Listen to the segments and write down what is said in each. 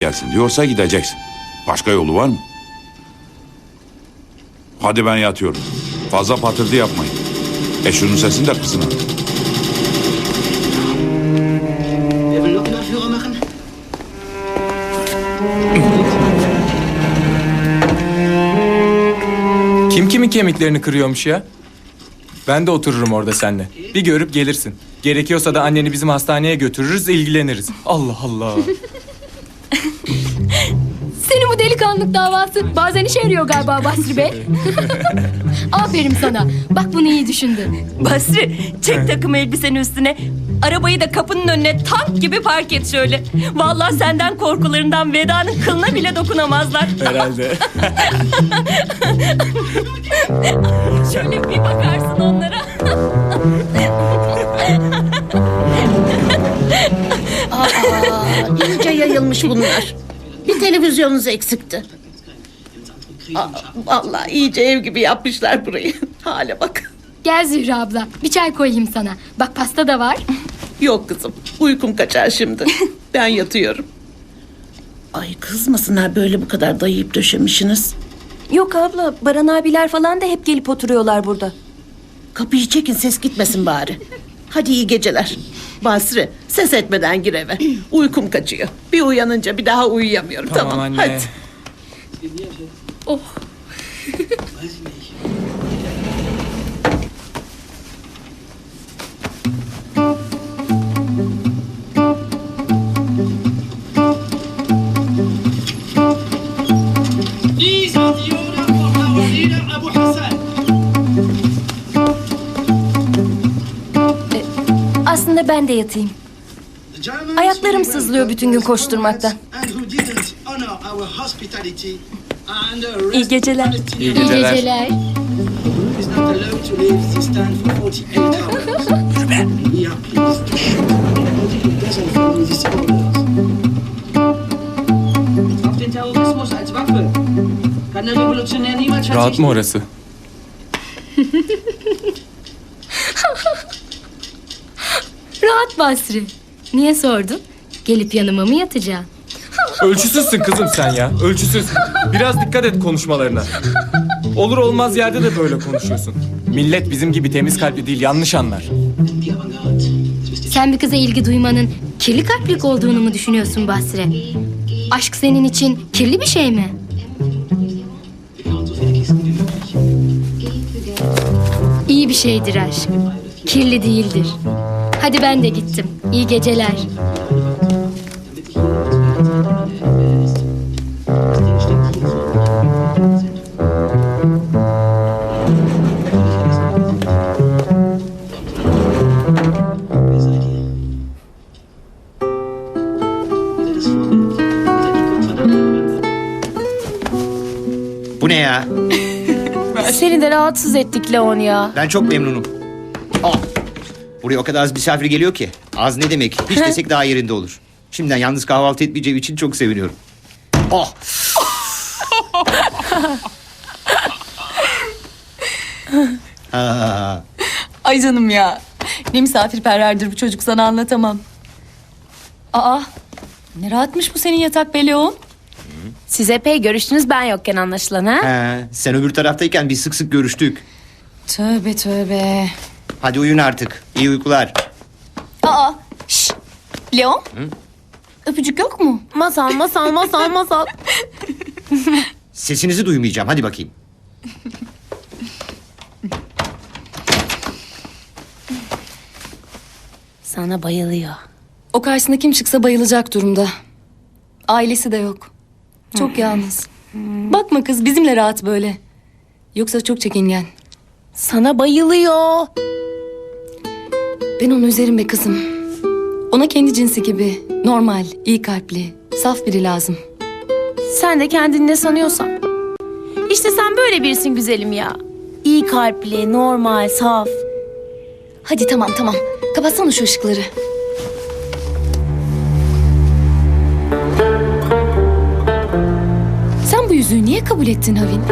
gelsin diyorsa gideceksin. Başka yolu var mı? Hadi ben yatıyorum. Fazla patırtı yapmayın. E şunun sesini de kısın machen? Kim kimin kemiklerini kırıyormuş ya? Ben de otururum orada seninle. Bir görüp gelirsin. Gerekiyorsa da anneni bizim hastaneye götürürüz, ilgileniriz. Allah Allah. Senin bu delikanlılık davası bazen işe yarıyor galiba Basri Bey. Aferin sana. Bak bunu iyi düşündün. Basri çek takım elbisenin üstüne. Arabayı da kapının önüne tank gibi park et şöyle. Vallahi senden korkularından vedanın kılına bile dokunamazlar. Herhalde. Şöyle bir bakarsın onlara. İyice yayılmış bunlar. Bir televizyonunuz eksikti. Aa, vallahi iyice ev gibi yapmışlar burayı. Hale bak. Gel Zühre abla. Bir çay koyayım sana. Bak pasta da var. Yok kızım. Uykum kaçar şimdi. Ben yatıyorum. Ay kızmasınlar böyle bu kadar dayayıp döşemişsiniz. Yok abla Baran abiler falan da hep gelip oturuyorlar burada. Kapıyı çekin ses gitmesin bari. Hadi iyi geceler. Basri ses etmeden gir eve. Uykum kaçıyor. Bir uyanınca bir daha uyuyamıyorum. Tamam, Tamam anne. hadi. Oh. Aslında ben de yatayım. Ayaklarım sızlıyor bütün gün koşturmaktan. hospitality and İyi geceler. İyi İyi Geceler. geceler. is not Basri. Niye sordun? Gelip yanıma mı yatacaksın? Ölçüsüzsün kızım sen ya. Ölçüsüz. Biraz dikkat et konuşmalarına. Olur olmaz yerde de böyle konuşuyorsun. Millet bizim gibi temiz kalpli değil, yanlış anlar. Sen bir kıza ilgi duymanın kirli kalplik olduğunu mu düşünüyorsun Basri? Aşk senin için kirli bir şey mi? İyi bir şeydir aşk. Kirli değildir. Hadi ben de gittim. İyi geceler. Bu ne ya? Seni de rahatsız ettik Leon ya. Ben çok memnunum. Buraya o kadar az misafir geliyor ki. Az ne demek? Hiç desek daha yerinde olur. Şimdiden yalnız kahvaltı etmeyeceğim için çok seviniyorum. Oh! Aa, Ay canım ya. Ne misafirperverdir bu çocuk sana anlatamam. Aa ne rahatmış bu senin yatak be Leon. Siz epey görüştünüz ben yokken anlaşılan ha? he, sen öbür taraftayken biz sık sık görüştük. Tövbe tövbe. Hadi uyun artık. İyi uykular. Aa şş. Leon. Öpücük yok mu? Masal masal masal masal. Sesinizi duymayacağım. Hadi bakayım. Sana bayılıyor. O karşısına kim çıksa bayılacak durumda. Ailesi de yok. Çok yalnız. Bakma kız bizimle rahat böyle. Yoksa çok çekingen. Sana bayılıyor. Ben onu üzerim be kızım. Ona kendi cinsi gibi normal, iyi kalpli, saf biri lazım. Sen de kendini ne sanıyorsan. İşte sen böyle birisin güzelim ya. İyi kalpli, normal, saf. Hadi tamam tamam. Kapatsana şu ışıkları. Sen bu yüzüğü niye kabul ettin Havin?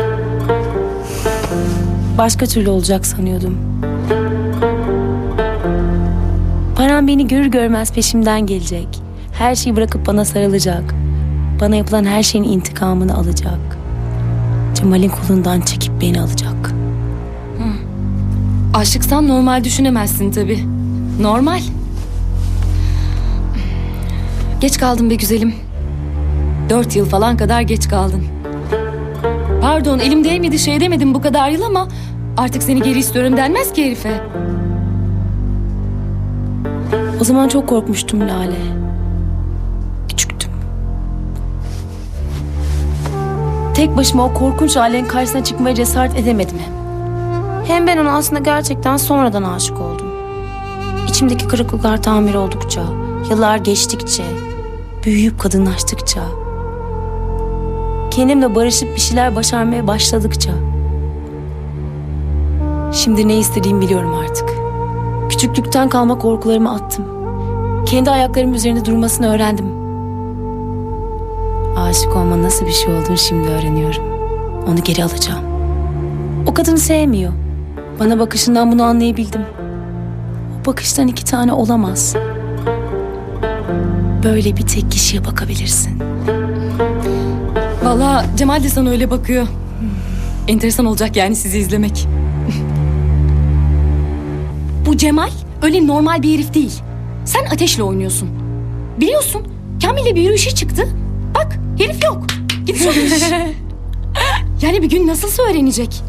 Başka türlü olacak sanıyordum. Param beni görür görmez peşimden gelecek. Her şeyi bırakıp bana sarılacak. Bana yapılan her şeyin intikamını alacak. Cemal'in kolundan çekip beni alacak. Aşıksan normal düşünemezsin tabii. Normal. Geç kaldın be güzelim. Dört yıl falan kadar geç kaldın. Pardon elim değmedi şey demedim bu kadar yıl ama... ...artık seni geri istiyorum denmez ki herife. O zaman çok korkmuştum Lale. Küçüktüm. Tek başıma o korkunç ailenin karşısına çıkmaya cesaret edemedim hem. Hem ben ona aslında gerçekten sonradan aşık oldum. İçimdeki kırıklıklar tamir oldukça, yıllar geçtikçe, büyüyüp kadınlaştıkça, kendimle barışıp bir şeyler başarmaya başladıkça. Şimdi ne istediğimi biliyorum artık. Küçüklükten kalma korkularımı attım. Kendi ayaklarım üzerinde durmasını öğrendim. Aşık olma nasıl bir şey olduğunu şimdi öğreniyorum. Onu geri alacağım. O kadını sevmiyor. Bana bakışından bunu anlayabildim. O bakıştan iki tane olamaz. Böyle bir tek kişiye bakabilirsin. Vallahi Cemal de sana öyle bakıyor. Enteresan olacak yani sizi izlemek. Bu Cemal öyle normal bir herif değil. Sen ateşle oynuyorsun. Biliyorsun Kamil'le bir yürüyüşe çıktı. Bak herif yok. Gitmiş. yani bir gün nasılsa öğrenecek.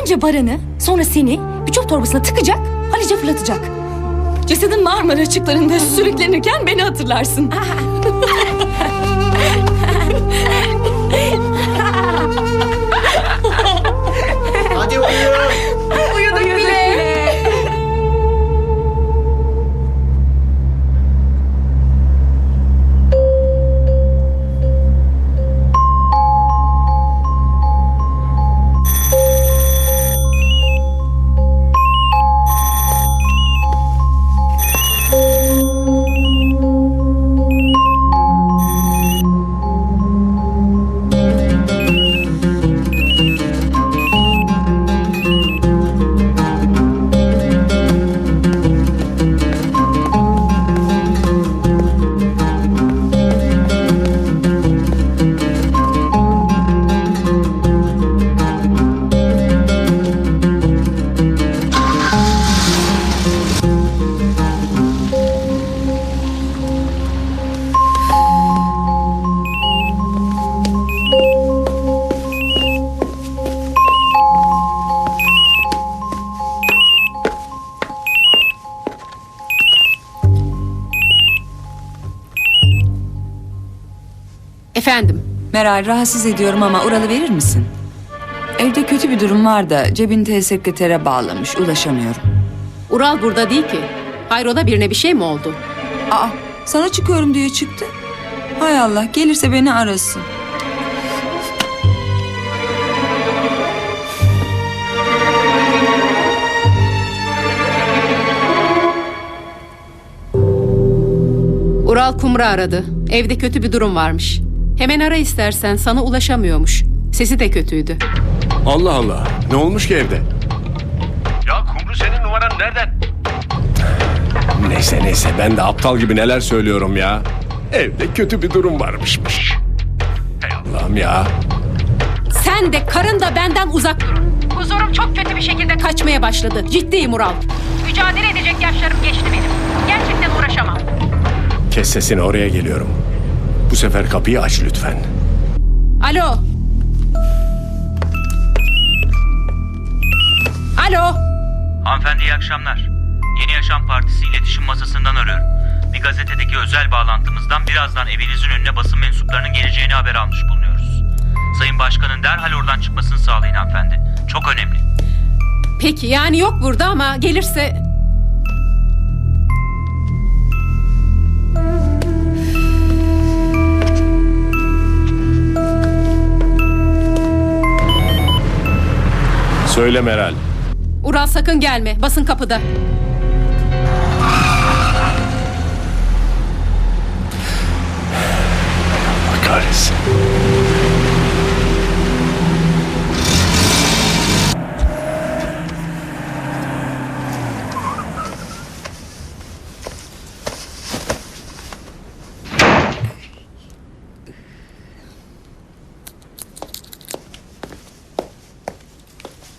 Önce Baran'ı sonra seni bir çöp torbasına tıkacak Halice fırlatacak. Cesedin Marmara açıklarında sürüklenirken beni hatırlarsın. Hadi uyuyun. Efendim, Meral rahatsız ediyorum ama Ural'ı verir misin? Evde kötü bir durum var da cebini sekretere bağlamış ulaşamıyorum. Ural burada değil ki. Hayrola birine bir şey mi oldu? Aa sana çıkıyorum diye çıktı. Hay Allah gelirse beni arasın. Ural Kumru aradı. Evde kötü bir durum varmış. Hemen ara istersen sana ulaşamıyormuş. Sesi de kötüydü. Allah Allah. Ne olmuş ki evde? Ya Kumru senin numaran nereden? Neyse neyse ben de aptal gibi neler söylüyorum ya. Evde kötü bir durum varmışmış. Hey Allah'ım ya. Sen de karın da benden uzak durun. Huzurum çok kötü bir şekilde kaçmaya başladı. Ciddiyim Ural. Mücadele edecek yaşlarım geçti benim. Gerçekten uğraşamam. Kes sesini oraya geliyorum. Bu sefer kapıyı aç lütfen. Alo. Alo. Hanımefendi iyi akşamlar. Yeni Yaşam Partisi iletişim masasından arıyorum. Bir gazetedeki özel bağlantımızdan birazdan evinizin önüne basın mensuplarının geleceğini haber almış bulunuyoruz. Sayın Başkan'ın derhal oradan çıkmasını sağlayın hanımefendi. Çok önemli. Peki yani yok burada ama gelirse... Söyle Meral. Ural sakın gelme. Basın kapıda. Kahretsin.